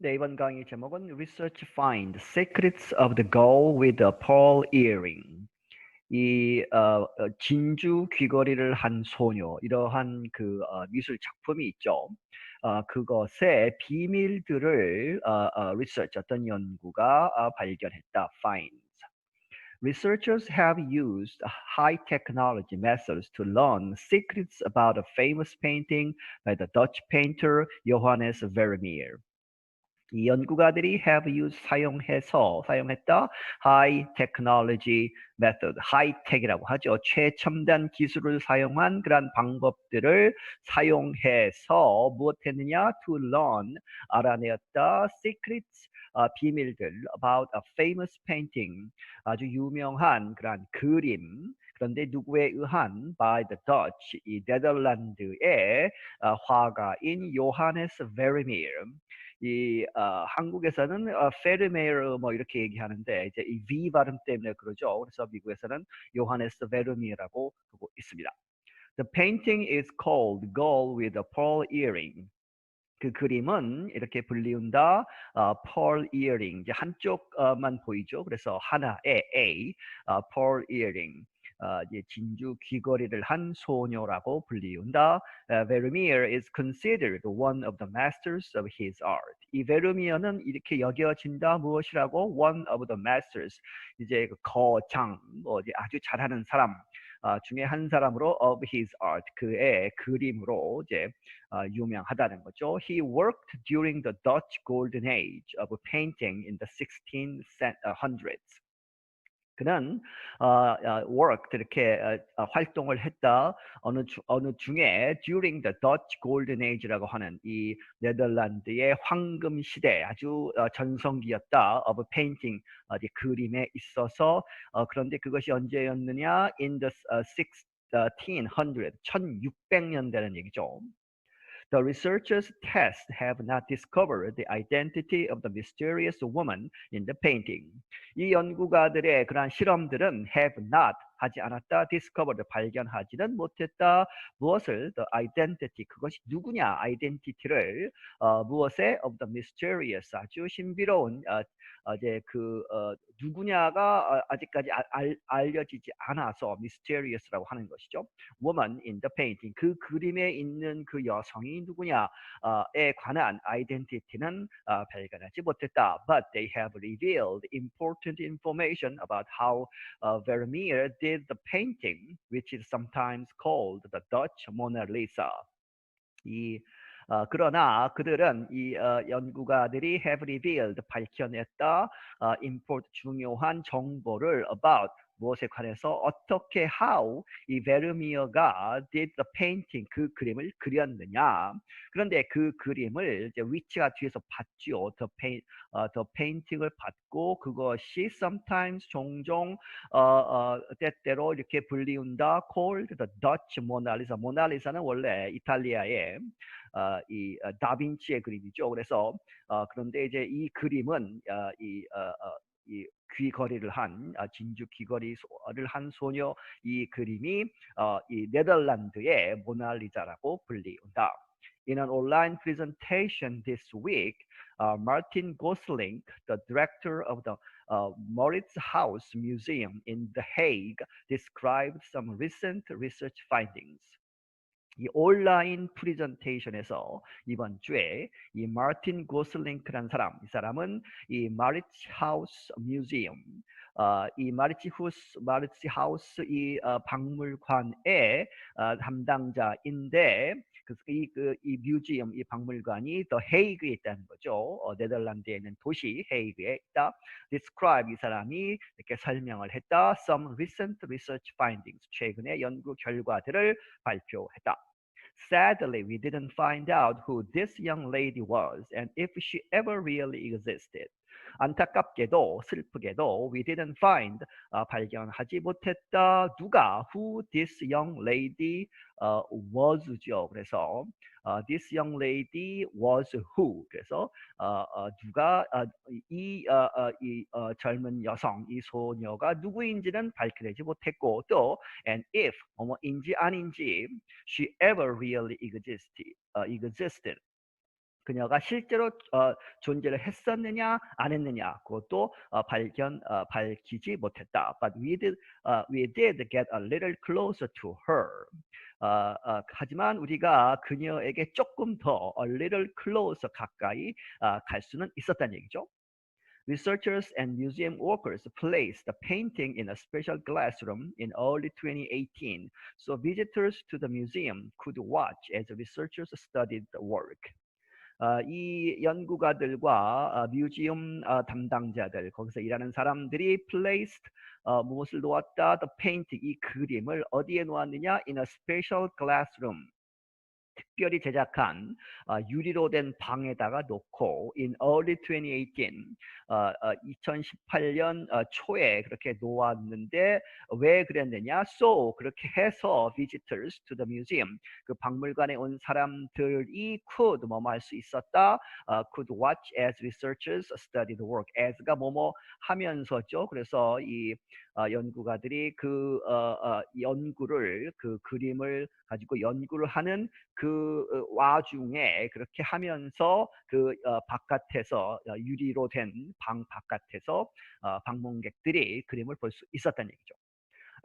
네, 이번 강의 제목은 Research Find Secrets of the Girl with a Pearl Earring. 이 어, 어, 진주 귀걸이를 한 소녀 이러한 그 어, 미술 작품이 있죠. 어, 그것의 비밀들을 어, 어, research 어떤 연구가 어, 발견했다. finds. Researchers have used high technology methods to learn secrets about a famous painting by the Dutch painter Johannes Vermeer. 이 연구가들이 have used 사용해서 사용했다? High technology method, 하이텍이라고 하죠. 최첨단 기술을 사용한 그러한 방법들을 사용해서 무엇했느냐? To learn 알아내었다. Secrets 어, 비밀들 about a famous painting 아주 유명한 그러한 그림. 그런데 누구에 의한? By the Dutch 이 네덜란드의 어, 화가인 요하네스 베르미르 이 어, 한국에서는 어, 페르메르 뭐 이렇게 얘기하는데 이제 이 V 발음 때문에 그러죠. 그래서 미국에서는 요하네스 베르미라고 하고 있습니다. The painting is called Girl with a Pearl Earring. 그 그림은 이렇게 불리운다. 어, pearl earring 이제 한쪽만 보이죠. 그래서 하나의 A, 어, pearl earring. 어, 진주 귀걸이를 한 소녀라고 불리운다. Uh, Vermeer is considered one of the masters of his art. 이 베르미어는 이렇게 여겨진다 무엇이라고 one of the masters 이제 그 거장 뭐 아주 잘하는 사람 어, 중에 한 사람으로 of his art 그의 그림으로 이제 어, 유명하다는 거죠. He worked during the Dutch golden age of painting in the 1600s. 그는 어, 어, work 이렇게 어, 활동을 했다. 어느 주, 어느 중에 during the Dutch Golden Age라고 하는 이 네덜란드의 황금 시대 아주 어, 전성기였다. of painting 어, 그림에 있어서 어, 그런데 그것이 언제였느냐? in the uh, 1600 1600년대는 얘기죠. The researchers' tests have not discovered the identity of the mysterious woman in the painting. 이 연구가들의 그러한 실험들은 have not 하지 않았다. discovered 발견하지는 못했다. 무엇을 the identity 그것이 누구냐 identity를 어, 무엇에 of the mysterious 아주 신비로운 어, 어, 이제 그 어, 누구냐가 어, 아직까지 알, 알려지지 않아서 mysterious라고 하는 것이죠. woman in the painting 그 그림에 있는 그 여성이 누구냐에 관한 identity는 어, 발견하지 못했다. But they have revealed important information about how uh, Vermeer did the painting, which is sometimes called the Dutch Mona Lisa. 이 어, 그러나 그들은 이 어, 연구가들이 have revealed 밝혀냈다 어, import 중요한 정보를 about 무엇에 관해서 어떻게 how 이 베르미어가 did the painting 그 그림을 그렸느냐. 그런데 그 그림을 이제 위치가 뒤에서 봤죠 the paint 어, the painting을 받고 그것이 sometimes 종종 어, 어, 때때로 이렇게 불리운다. called the Dutch Mona Lisa. 모나리사는 원래 이탈리아의 어, 이 어, 다빈치의 그림이죠. 그래서 어, 그런데 이제 이 그림은 어, 이 어, 어, 이 귀걸이를 한 아, 진주 귀걸이를 한 소녀 이 그림이 어, 이 네덜란드의 모나리자라고 불리운다. In an online presentation this week, uh, Martin Gosling, the director of the uh, Moritz House Museum in The Hague, described some recent research findings. 이 온라인 프리젠테이션에서 이번 주에 이 마틴 고슬링크라는 사람, 이 사람은 이 마리치 하우스 뮤지엄, 어, 이 마리치 후스 마리치 하우스 이 어, 박물관의 어, 담당자인데 이, 그, 이 뮤지엄, 이 박물관이 더 헤이그에 있다는 거죠. 어, 네덜란드에 있는 도시 헤이그에 있다. Describe 이 사람이 이렇게 설명을 했다. Some recent research findings, 최근의 연구 결과들을 발표했다. Sadly, we didn't find out who this young lady was and if she ever really existed. 안타깝게도 슬프게도 we didn't find 어, 발견하지 못했다 누가 who this young lady 어, was죠 그래서 어, this young lady was who 그래서 어, 어, 누가 어, 이, 어, 어, 이 어, 젊은 여성 이 소녀가 누구인지는 밝혀내지 못했고 또 and if 뭐뭐인지 아닌지 she ever really existed, uh, existed 그녀가 실제로 어, 존재를 했었느냐 안 했느냐 그것도 어, 발견 어, 밝히지 못했다. But we did uh, we did get a little closer to her. 어, 어, 하지만 우리가 그녀에게 조금 더 a little closer 가까이 어, 갈 수는 있었다는 얘기죠. Researchers and museum workers placed the painting in a special glass room in early 2018, so visitors to the museum could watch as researchers studied the work. 어, 이 연구가들과 어, 뮤지엄 어, 담당자들 거기서 일하는 사람들이 placed 어, 무엇을 놓았다 the paint 이 그림을 어디에 놓았느냐? in a special glass room 특별히 제작한 어, 유리로 된 방에다가 놓고 in early 2018 어, 어, 2018년 어, 초에 그렇게 놓았는데 왜 그랬느냐? So 그렇게 해서 visitors to the museum 그 박물관에 온 사람들이 could 뭐뭐 할 수 있었다. 어, could watch as researchers study the work. as가 뭐뭐 하면서죠. 그래서 이 어, 연구가들이 그 연구를 그 그림을 가지고 연구를 하는 그 어, 와중에 그렇게 하면서 그 어, 바깥에서 어, 유리로 된 방 바깥에서 어, 방문객들이 그림을 볼 수 있었다는 얘기죠.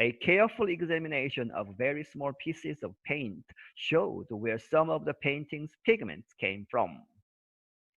A careful examination of very small pieces of paint showed where some of the painting's pigments came from.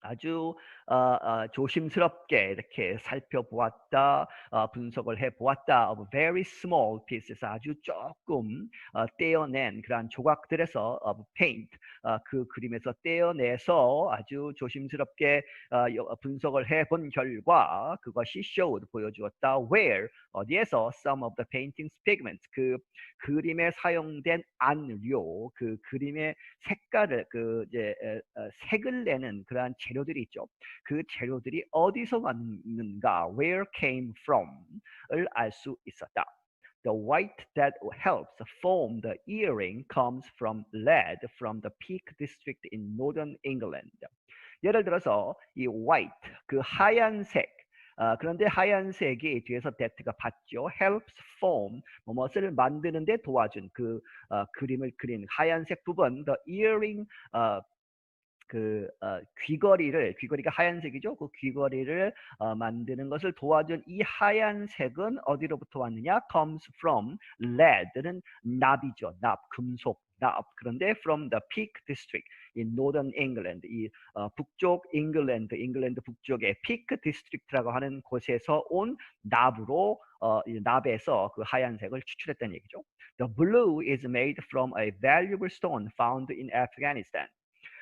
아주 어, 어, 조심스럽게 이렇게 살펴보았다, 어, 분석을 해보았다. Of very small pieces, 아주 조금 어, 떼어낸 그러한 조각들에서 of paint, 어, 그 그림에서 떼어내서 아주 조심스럽게 어, 여- 분석을 해본 결과 그것이 showed 보여주었다. Where 어디에서 some of the painting's pigments, 그 그림에 사용된 안료, 그 그림의 색깔을 그 이제 에, 어, 색을 내는 그러한 재료들이 있죠. 그 재료들이 어디서 왔는가, where came from을 알 수 있었다. The white that helps form the earring comes from lead from the Peak District in northern England. 예를 들어서 이 white 그 하얀색 어, 그런데 하얀색이 뒤에서 that가 받죠. helps form 무엇을 만드는데 도와준 그 어, 그림을 그린 하얀색 부분 the earring 어, 그 어, 귀걸이를 귀걸이가 하얀색이죠. 그 귀걸이를 어, 만드는 것을 도와준 이 하얀색은 어디로부터 왔느냐? comes from lead는 납이죠. 납, 금속, 납. 그런데 from the Peak District in Northern England, 이 어, 북쪽 잉글랜드, 잉글랜드 북쪽의 피크 디스트릭트라고 하는 곳에서 온 납으로 어, 이 납에서 그 하얀색을 추출했다는 얘기죠. The blue is made from a valuable stone found in Afghanistan.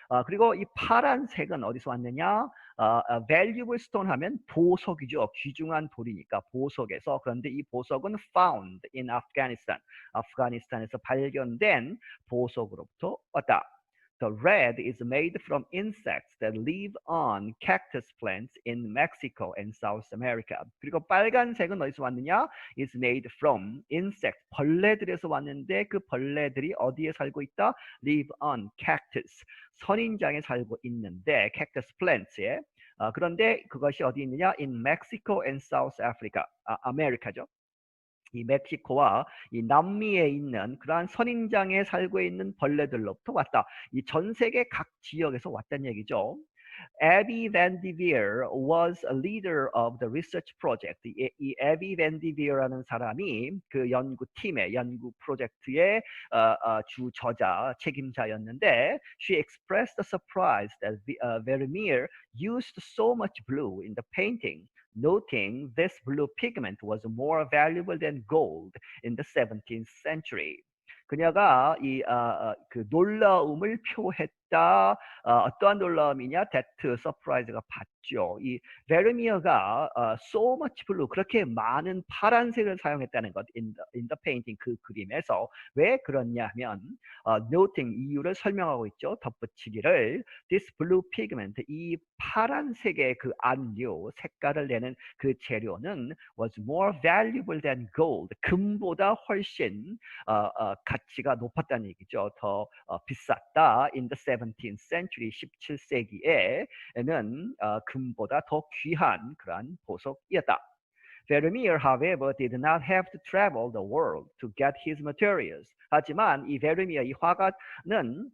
어, 그리고 이 파란색은 어디서 왔느냐? 어, 어, valuable stone 하면 보석이죠. 귀중한 돌이니까 보석에서. 그런데 이 보석은 found in Afghanistan. 아프가니스탄에서 발견된 보석으로부터 왔다. The red is made from insects that live on cactus plants in Mexico and South America. 그리고 빨간색은 어디서 왔느냐? is made from insects. 벌레들에서 왔는데 그 벌레들이 어디에 살고 있다? live on cactus. 선인장에 살고 있는데 cactus plants에 어, 그런데 그것이 어디 있느냐? in Mexico and South Africa. 아, 아메리카죠. 이 멕시코와 이 남미에 있는 그러한 선인장에 살고 있는 벌레들로부터 왔다. 이 전 세계 각 지역에서 왔다는 얘기죠. Abby Van Devere was a leader of the research project. 이, 이 Abby Van Devere라는 사람이 그 연구팀의 연구 프로젝트의 어, 어, 주 저자 책임자였는데 she expressed a surprise that the, uh, Vermeer used so much blue in the painting. Noting this blue pigment was more valuable than gold in the 17th century. 그녀가 이 어, 어, 그 놀라움을 표했 다. 어, 어떠한 놀라움이냐? that surprise가 받죠. 이 베르미어가 어, so much blue 그렇게 많은 파란색을 사용했다는 것 in the, in the painting 그 그림에서 왜 그렇냐면 어, noting 이유를 설명하고 있죠. 덧붙이기를 this blue pigment 이 파란색의 그 안료 색깔을 내는 그 재료는 was more valuable than gold 금보다 훨씬 어, 어, 가치가 높았다는 얘기죠. 더 어, 비쌌다. In the 17th century 17세기에는 어, 금보다 더 귀한 그러한 보석이었다. Vermeer, however, did not have to travel the world to get his materials. 하지만 이 베르미어 이 화가는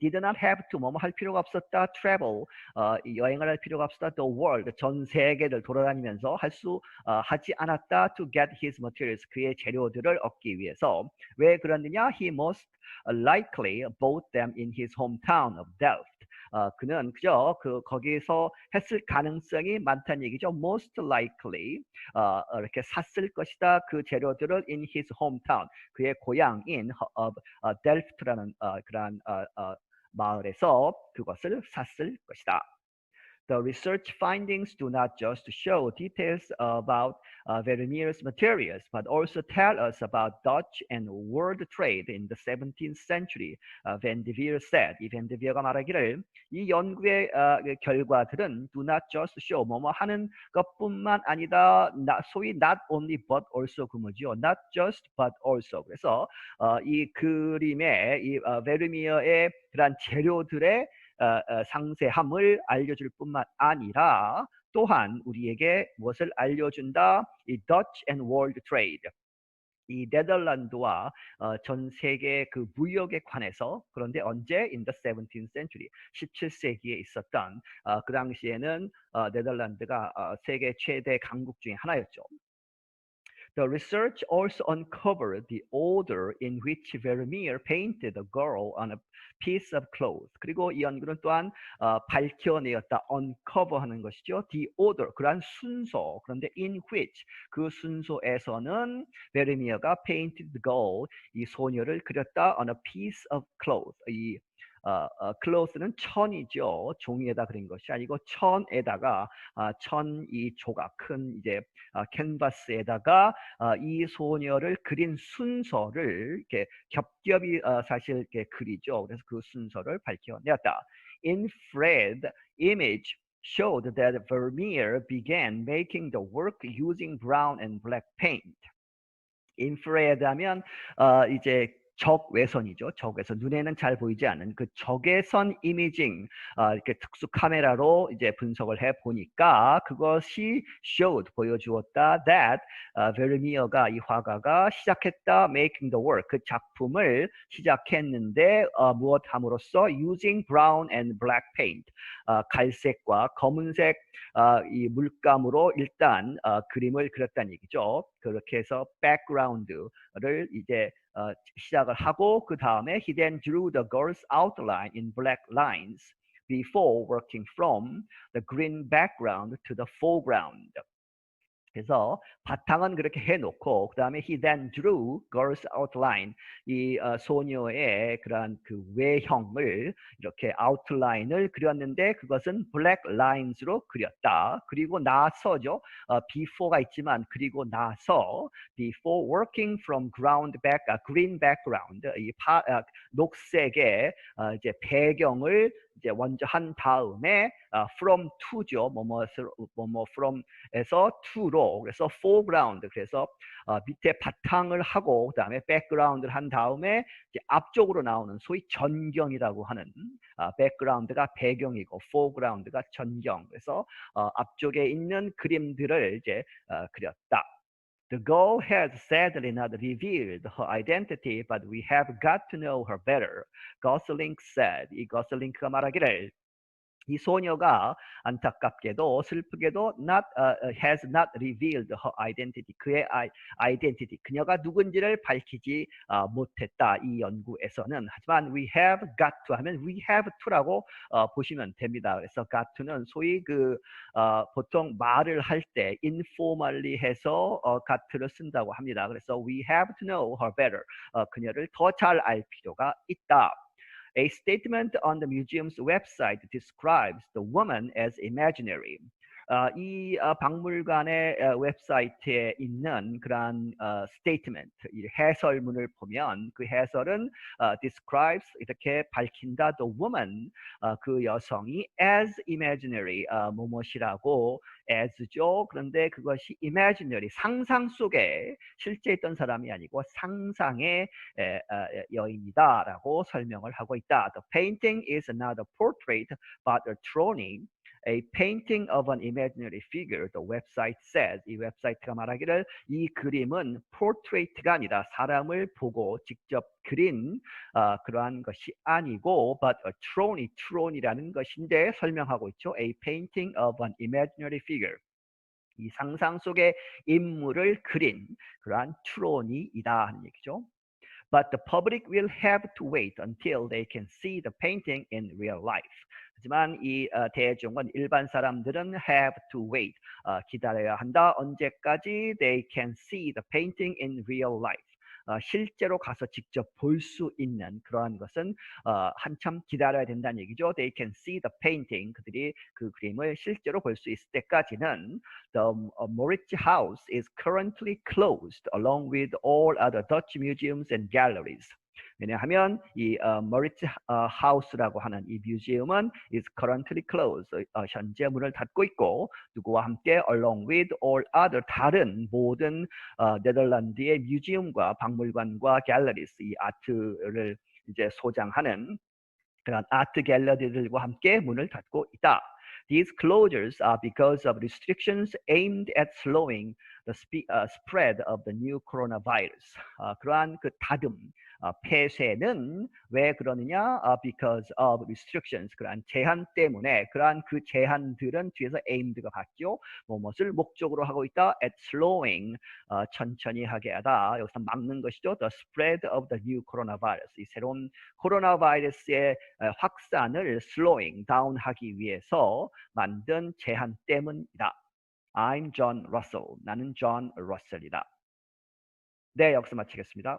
did not have to 뭐뭐 할 필요가 없었다. travel 어, 여행을 할 필요가 없었다. the world 전 세계를 돌아다니면서 할수 어, 하지 않았다. to get his materials 그의 재료들을 얻기 위해서 왜 그러느냐? he most likely bought them in his hometown of Delft. 어, 그는 그저 그 거기서 했을 가능성이 많다는 얘기죠. most likely 어, 이렇게 샀을 것이다. 그 재료들을 in his hometown 그의 고향인 of 어, Delft라는 어, 그러한 어, 어, 마을에서 그것을 샀을 것이다. The research findings do not just show details about uh, Vermeer's materials, but also tell us about Dutch and world trade in the 17th century. Uh, Van de Veer said, 이 Van de Veer가 말하기를 이 연구의 uh, 결과들은 do not just show 뭐뭐 하는 것뿐만 아니다. Not, 소위 not only but also 그거지요. Not just but also. 그래서 어, 이 그림의 이 어, 베르미어의 그런 재료들의 어, 어, 상세함을 알려줄 뿐만 아니라 또한 우리에게 무엇을 알려준다? 이 Dutch and World Trade. 이 네덜란드와 어, 전 세계 그 무역에 관해서 그런데 언제 in the 17th century 17세기에 있었던 어, 그 당시에는 어, 네덜란드가 어, 세계 최대 강국 중에 하나였죠. The research also uncovered the order in which Vermeer painted a girl on a piece of cloth. 그리고 이 연구는 또한 어, 밝혀내었다, uncover하는 것이죠. The order, 그러한 순서. 그런데 in which 그 순서에서는 베르미어가 painted girl, 이 소녀를 그렸다 on a piece of cloth. 이 어, 어, cloth는 천이죠. 종이에다 그린 것이 아니고 천에다가 아, 천이 조각 큰 이제 아, 캔버스에다가 아, 이 소녀를 그린 순서를 이렇게 겹겹이 어, 사실 이렇게 그리죠. 그래서 그 순서를 밝혀내었다. Infrared image showed that Vermeer began making the work using brown and black paint. 인프라레드 하면 어, 이제 적외선이죠. 적외선. 눈에는 잘 보이지 않는 그 적외선 이미징 어, 이렇게 특수 카메라로 이제 분석을 해 보니까 그것이 showed 보여주었다. that 어, 베르미어가 이 화가가 시작했다. making the work. 그 작품을 시작했는데 어, 무엇 함으로써 using brown and black paint. 어, 갈색과 검은색 어, 이 물감으로 일단 어, 그림을 그렸다는 얘기죠. 그렇게 해서 background를 이제 시작을 하고 그 다음에 he then drew the girl's outline in black lines before working from the green background to the foreground. 그래서 바탕은 그렇게 해놓고 그 다음에 he then drew girl's outline 이 어, 소녀의 그러한 그 외형을 이렇게 아웃라인을 그렸는데 그것은 black lines로 그렸다. 그리고 나서죠. 어, before가 있지만 그리고 나서 before working from ground back, 아, green background 이 파, 아, 녹색의 어, 이제 배경을 이제 먼저 한 다음에 어, from to죠. 뭐뭐에서 뭐뭐 from에서 to로 그래서 foreground 그래서 어, 밑에 바탕을 하고 그다음에 background를 한 다음에 이제 앞쪽으로 나오는 소위 전경이라고 하는 어, background가 배경이고 foreground가 전경 그래서 어, 앞쪽에 있는 그림들을 이제 어, 그렸다. The girl has sadly not revealed her identity, but we have got to know her better. Gosling said. 이 거슬링크가 말하기를 이 소녀가 안타깝게도 슬프게도 not uh, has not revealed her identity 그의 identity 그녀가 누군지를 밝히지 uh, 못했다 이 연구에서는 하지만 we have got to 하면 we have to라고 어, 보시면 됩니다 그래서 got to는 소위 그 어, 보통 말을 할 때 informally 해서 어, got to를 쓴다고 합니다 그래서 we have to know her better 어, 그녀를 더 잘 알 필요가 있다 A statement on the museum's website describes the woman as imaginary. 어, 이 어, 박물관의 어, 웹사이트에 있는 그러한 이 해설문을 보면 그 해설은 어, describes 이렇게 밝힌다 the woman 어, 그 여성이 as imaginary 어, 뭐뭇이라고 as죠. 그런데 그것이 imaginary 상상 속에 실제 있던 사람이 아니고 상상의 여인이다라고 설명을 하고 있다. The painting is not a portrait but a drawing a painting of an imaginary figure. The website says 이 웹사이트가 말하기를 이 그림은 portrait가 아니다. 사람을 보고 직접 그린 어, 그러한 것이 아니고 but a trone이 trone이라는 것인데 설명하고 있죠. A painting of an imaginary figure. 이 상상 속의 인물을 그린 그러한 트론이이다 하는 얘기죠. But the public will have to wait until they can see the painting in real life. 하지만 이 어, 대중은 일반 사람들은 have to wait 어, 기다려야 한다. 언제까지 they can see the painting in real life. 어, 실제로 가서 직접 볼 수 있는 그러한 것은 어, 한참 기다려야 된다는 얘기죠. They can see the painting. 그들이 그 그림을 실제로 볼 수 있을 때까지는 the uh, Moritz House is currently closed along with all other Dutch museums and galleries. 왜냐하면 이 어, 머리츠 어, 하우스라고 하는 이 뮤지엄은 is currently closed. 어, 현재 문을 닫고 있고 누구와 함께 along with all other 다른 모든 어, 네덜란드의 뮤지엄과 박물관과 갤러리스 이 아트를 이제 소장하는 그런 아트 갤러리들과 함께 문을 닫고 있다. These closures are because of restrictions aimed at slowing the spe- uh, spread of the new coronavirus. 어, 그러한 그 다듬, 어, 폐쇄는 왜 그러느냐? 어, because of restrictions. 그러한 제한 때문에 그러한 그 제한들은 뒤에서 aimed가 바뀌어 무엇을 목적으로 하고 있다? at slowing 어, 천천히 하게 하다. 여기서 막는 것이죠. The spread of the new coronavirus. 이 새로운 코로나 바이러스의 어, 확산을 slowing down 하기 위해서 만든 제한 때문이다. I'm John Russell. 나는 John Russell이다. 네, 여기서 마치겠습니다.